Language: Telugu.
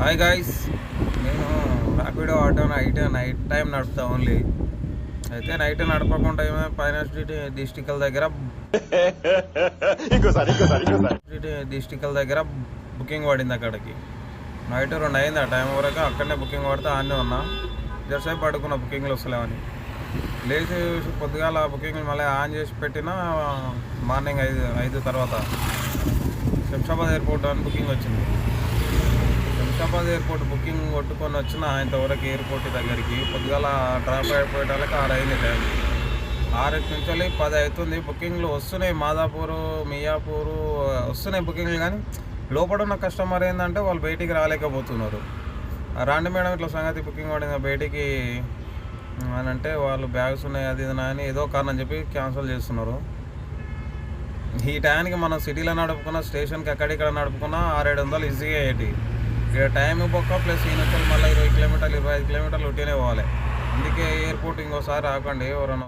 హాయ్ గాయస్ నేను Rapido auto night night time నడుపుతా only అయితే నైట్ నడపకుండా ఏమో పైన స్ట్రీట్ డిస్టికల్ దగ్గర ఇంకోసారి స్ట్రీట్ డిస్టికల్ దగ్గర బుకింగ్ పడింది అక్కడికి. నైట్ రెండు అయింది ఆ టైం వరకు అక్కడనే బుకింగ్ పడితే ఆన్నే ఉన్నా. జరసేపు పడుకున్న బుకింగ్లు వస్తలేవని. లేచి పొద్దుగాల బుకింగ్లు మళ్ళీ ఆన్ చేసి పెట్టిన మార్నింగ్ ఐదు ఐదు తర్వాత. శంషాబాద్ ఎయిర్పోర్ట్ అని బుకింగ్ వచ్చింది. హైదరాబాద్ ఎయిర్పోర్ట్ బుకింగ్ కొట్టుకొని వచ్చిన ఇంతవరకు ఎయిర్పోర్ట్ దగ్గరికి పొద్దుగాల డ్రాప్ అయిపోయేటాలకి ఆరు అయింది టైం ఆరు నుంచి పది అవుతుంది. బుకింగ్లు వస్తున్నాయి. మాదాపూరు మియాపూరు వస్తున్నాయి బుకింగ్లు కానీ లోపల ఉన్న కస్టమర్ ఏంటంటే వాళ్ళు బయటికి రాలేకపోతున్నారు. రాండి మేడం ఇట్లా సంగతి బుకింగ్ పడింది. బయటికి అని అంటే వాళ్ళు బ్యాగ్స్ ఉన్నాయి అది ఇది అని ఏదో కారణం చెప్పి క్యాన్సిల్ చేస్తున్నారు. ఈ టైంకి మనం సిటీలో నడుపుకున్న స్టేషన్కి ఎక్కడిక్కడ నడుపుకున్నా ఆరేడు వందలు ఈజీగా అయ్యేటి టైం పక్క ప్లస్ ఈ వచ్చి మళ్ళీ ఇరవై కిలోమీటర్లు ఇరవై ఐదు కిలోమీటర్లు ఉట్టినే పోవాలి. అందుకే ఎయిర్పోర్ట్ ఇంకోసారి రాకండి ఎవరన్నా